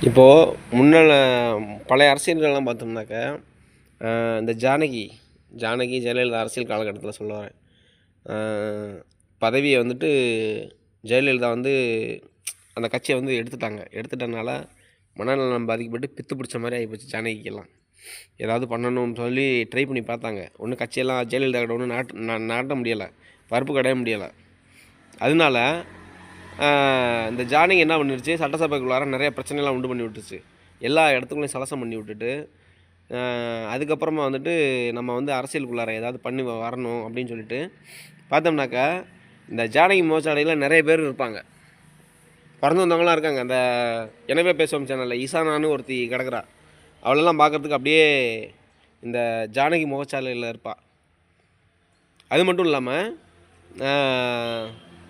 இப்போது முன்னால் பழைய அரசியல்கள்லாம் பார்த்தோம்னாக்கா இந்த ஜானகி ஜானகி ஜெயலலிதா அரசியல் காலகட்டத்தில் சொல்ல வரேன். பதவியை வந்துட்டு ஜெயலலிதா வந்து அந்த கட்சியை வந்து எடுத்துட்டாங்க. எடுத்துட்டனால மனநலம் பாதிக்கப்பட்டு பித்து பிடிச்ச மாதிரி ஆகிப்போச்சு ஜானகிக்கெல்லாம். ஏதாவது பண்ணணும்னு சொல்லி ட்ரை பண்ணி பார்த்தாங்க. ஒன்றும் கட்சியெல்லாம் ஜெயலலிதா கிட்ட ஒன்றும் நாட்டு நாட்ட முடியலை. பருப்பு கடைய முடியலை. அதனால இந்த ஜானகி என்ன பண்ணிருச்சு? சட்டசபைக்குள்ளார நிறைய பிரச்சனைலாம் உண்டு பண்ணி விட்டுச்சு எல்லா இடத்துக்குள்ளேயும் சலசம் பண்ணி விட்டுட்டு அதுக்கப்புறமா வந்துட்டு நம்ம வந்து அரசியலுக்குள்ளார ஏதாவது பண்ணி வ- வரணும் அப்படின்னு சொல்லிட்டு பார்த்தோம்னாக்கா இந்த ஜானகி மோச்சாலையில் நிறைய பேர் இருப்பாங்க. பிறந்து வந்தவங்களாம் இருக்காங்க. அந்த எனவே பேசுவோம் சேனலில் ஈசானான்னு ஒருத்தி கிடக்குறா. அவளெல்லாம் பார்க்கறதுக்கு அப்படியே இந்த ஜானகி முகச்சாலையில் இருப்பாள் அது மட்டும் இல்லாமல்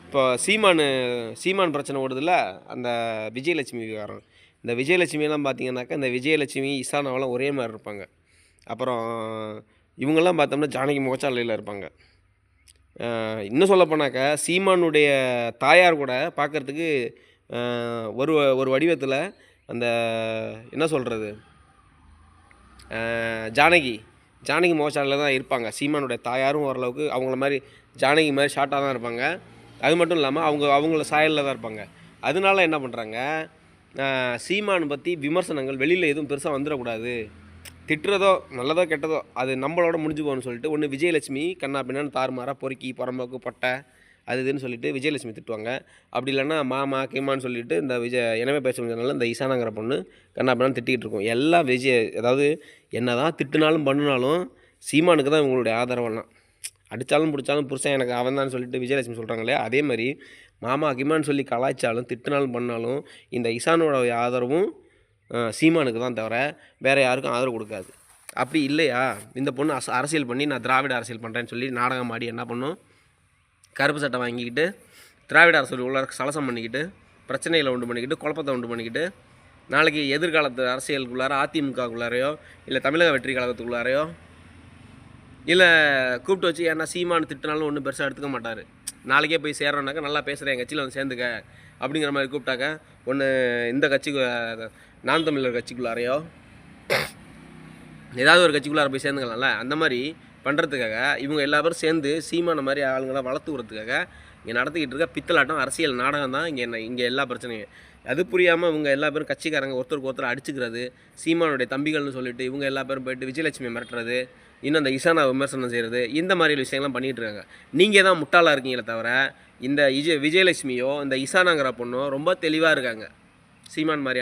இப்போ சீமான் சீமான் பிரச்சனை ஓடுதுல்ல அந்த விஜயலட்சுமி விவகாரம். இந்த விஜயலட்சுமியெல்லாம் பார்த்தீங்கன்னாக்கா இந்த விஜயலட்சுமி இசானாவெல்லாம் ஒரே மாதிரி இருப்பாங்க. அப்புறம் இவங்கெல்லாம் பார்த்தோம்னா ஜானகி முகச்சாலையில் இருப்பாங்க. இன்னும் சொல்லப்போனாக்கா சீமானுடைய தாயார் கூட பார்க்கறதுக்கு ஒரு ஒரு வடிவத்தில் அந்த என்ன சொல்கிறது ஜானகி ஜானகி முகச்சாலையில் தான் இருப்பாங்க. சீமானுடைய தாயாரும் ஓரளவுக்கு அவங்கள மாதிரி ஜானகி மாதிரி ஷார்ட்டாக தான் இருப்பாங்க. அது மட்டும் இல்லாமல் அவங்க அவங்கள சாயலில் தான் இருப்பாங்க. அதனால என்ன பண்ணுறாங்க சீமான் பற்றி விமர்சனங்கள் வெளியில் எதுவும் பெருசாக வந்துடக்கூடாது. திட்டுறதோ நல்லதோ கெட்டதோ அது நம்மளோட முடிஞ்சு போகணும்னு சொல்லிட்டு ஒன்று விஜயலட்சுமி கண்ணா பின்னான்னு தாறுமாறாக பொறுக்கி புறம்போக்கு பட்டை அது இதுன்னு சொல்லிட்டு விஜயலட்சுமி திட்டுவாங்க. அப்படி இல்லைன்னா மாமா கிமான்னு சொல்லிட்டு இந்த விஜய் எனவே பேச முடிஞ்சதுனால இந்த ஈசானாங்கிற பொண்ணு கண்ணா பின்னான்னு திட்டிகிட்டு இருக்கும். எல்லா விஜய் அதாவது என்ன தான் திட்டுனாலும் பண்ணினாலும் சீமானுக்கு தான் இவங்களுடைய ஆதரவெல்லாம். அடித்தாலும் பிடிச்சாலும் புருஷன் எனக்கு அவன் தான் சொல்லிட்டு விஜயலட்சுமி சொல்கிறாங்களே அதே மாதிரி மாமா கிமான்னு சொல்லி கலாய்ச்சாலும் திட்டினாலும் பண்ணாலும் இந்த இசானோட ஆதரவும் சீமானுக்கு தான் தவிர வேறு யாருக்கும் ஆதரவு கொடுக்காது. அப்படி இல்லையா? இந்த பொண்ணு அச அரசியல் பண்ணி நான் திராவிட அரசியல் பண்ணுறேன்னு சொல்லி நாடகம் ஆடி என்ன பண்ணும்? கருப்பு சட்டை வாங்கிக்கிட்டு திராவிட அரசியல் உள்ள சலசம் பண்ணிக்கிட்டு பிரச்சனைகளை உண்டு பண்ணிக்கிட்டு குழப்பத்தை உண்டு பண்ணிக்கிட்டு நாளைக்கு எதிர்காலத்து அரசியலுக்குள்ளார அதிமுகக்குள்ளாரையோ இல்லை தமிழக வெற்றி கழகத்துக்குள்ளாரையோ இல்லை கூப்பிட்டு வச்சு ஏன்னா சீமானு திட்டினாலும் ஒன்றும் பெருசாக எடுத்துக்க மாட்டார். நாளைக்கே போய் சேர்றோன்னாக்கா நல்லா பேசுகிறேன் என் கட்சியில் வந்து சேர்ந்துக்க அப்படிங்கிற மாதிரி கூப்பிட்டாக்க ஒன்று இந்த கட்சிக்கு நான் நாம் தமிழர் கட்சிக்குள்ளாரையோ ஏதாவது ஒரு கட்சிக்குள்ளார போய் சேர்ந்துக்கலாம்ல? அந்த மாதிரி பண்ணுறதுக்காக இவங்க எல்லா பேரும் சேர்ந்து சீமான மாதிரி ஆளுங்களை வளர்த்து விட்றதுக்காக இங்கே நடத்திக்கிட்டு இருக்க பித்தலாட்டம் அரசியல் நாடகம் தான் இங்கே என்ன இங்கே எல்லா பிரச்சனையும். அது புரியாமல் இவங்க எல்லா பேரும் கட்சிக்காரங்க ஒருத்தருக்கு ஒருத்தர் அடிச்சுக்கிறது சீமானுடைய தம்பிகள்னு சொல்லிட்டு இவங்க எல்லா பேரும் போயிட்டு விஜயலட்சுமி மிரட்டுறது இன்னும் அந்த இசானா விமர்சனம் செய்கிறது இந்த மாதிரி விஷயங்கள்லாம் பண்ணிகிட்டு இருக்காங்க. நீங்கள் தான் முட்டாளாக இருக்கீங்களே தவிர இந்த விஜய் விஜயலட்சுமியோ இந்த இசானாங்கிற பொண்ணோ ரொம்ப தெளிவாக இருக்காங்க. சீமான் மாதிரி